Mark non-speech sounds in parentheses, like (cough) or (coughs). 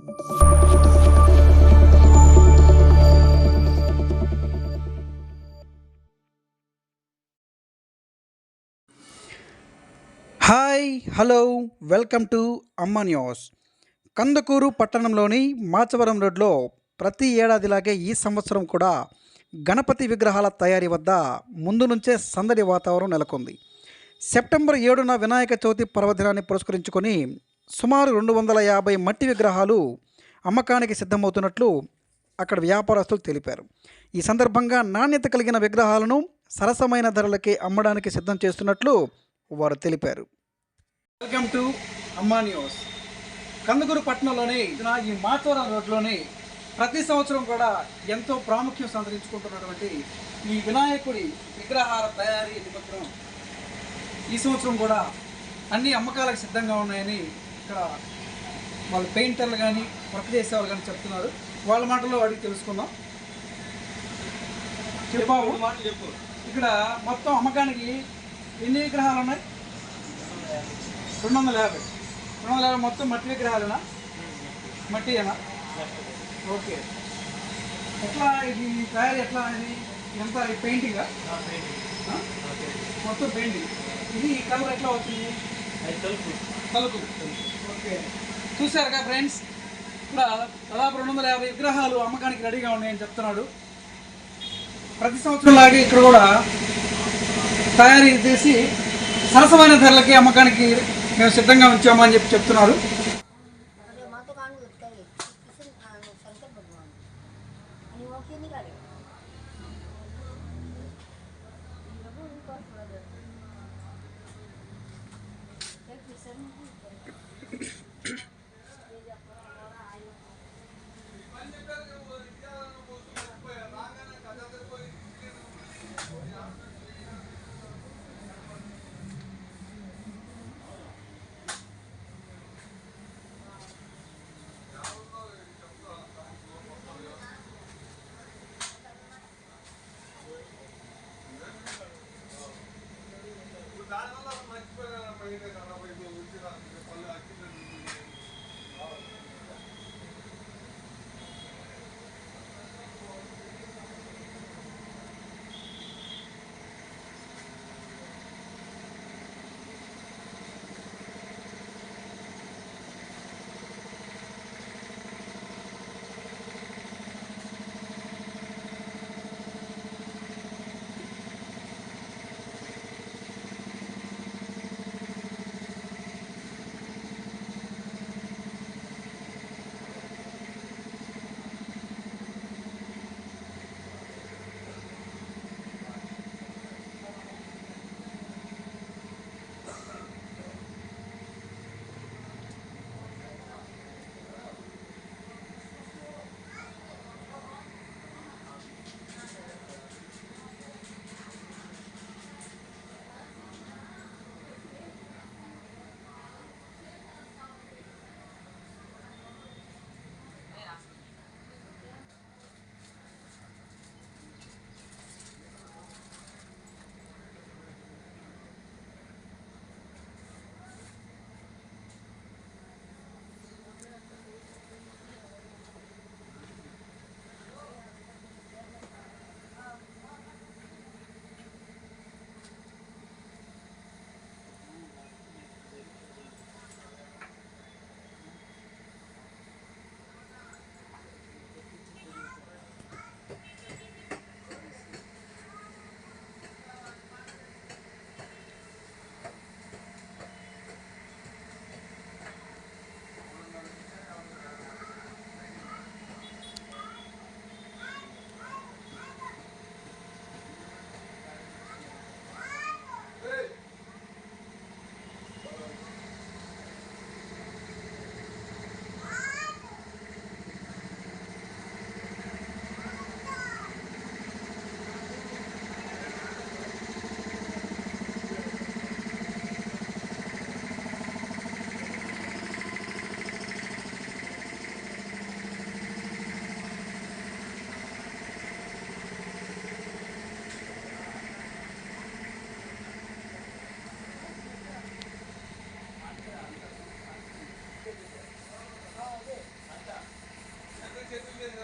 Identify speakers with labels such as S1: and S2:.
S1: Hi hello welcome to Amma news. Kandukur పట్టణంలోని మాచవరం రోడ్లో ప్రతి ఏడాదిలాగే ఈ సంవత్సరం కూడా గణపతి విగ్రహాల తయారీ వద్ద ముందు నుంచే సందడి వాతావరణం నెలకొంది. సెప్టెంబర్ ఏడున వినాయక చవితి పర్వదినాన్ని పురస్కరించుకొని సుమారు రెండు వందల యాభై మట్టి విగ్రహాలు అమ్మకానికి సిద్ధమవుతున్నట్లు అక్కడ వ్యాపారస్తులు తెలిపారు. ఈ సందర్భంగా నాణ్యత కలిగిన విగ్రహాలను సరసమైన ధరలకే అమ్మడానికి సిద్ధం చేస్తున్నట్లు వారు తెలిపారు. Welcome to Amma news Kandukur పట్టణంలోని ఈ మాచవరం రోడ్లోని ప్రతి సంవత్సరం కూడా ఎంతో ప్రాముఖ్యం సంతరించుకుంటున్నటువంటి ఈ వినాయకుడి విగ్రహాల తయారీ నిమిత్తం ఈ సంవత్సరం కూడా అన్ని అమ్మకాలకు సిద్ధంగా ఉన్నాయని ఇక్కడ వాళ్ళ పెయింటర్లు కానీ వర్క్ చేసేవాళ్ళు కానీ చెప్తున్నారు. వాళ్ళ మాటల్లో అడిగి తెలుసుకుందాం. చెప్పావు
S2: చెప్పు
S1: ఇక్కడ మొత్తం అమ్మకానికి ఎన్ని విగ్రహాలు ఉన్నాయి? రెండు వందల యాభై. రెండు వందల యాభై మొత్తం మట్టి విగ్రహాలేనా? మట్టియేనా? ఓకే. ఎట్లా ఇది తయారీ ఎట్లా ఇది ఎంత? పెయింటింగా మొత్తం పెయింటింగ్. ఇది కలర్ ఎట్లా అవుతుంది? తలుపు. ఓకే చూశారుగా ఫ్రెండ్స్? ఇక్కడ దాదాపు రెండు వందల యాభై విగ్రహాలు అమ్మకానికి రెడీగా ఉన్నాయని చెప్తున్నాడు. ప్రతి సంవత్సరం లాగే ఇక్కడ కూడా తయారీ చేసి సరసమైన ధరలకి అమ్మకానికి మేము సిద్ధంగా ఉంచామని చెప్పి చెప్తున్నారు.
S3: Thank you. you (coughs) దానివల్ల మర్చిపోయిన పైన కన్నా పైన వచ్చి పళ్ళు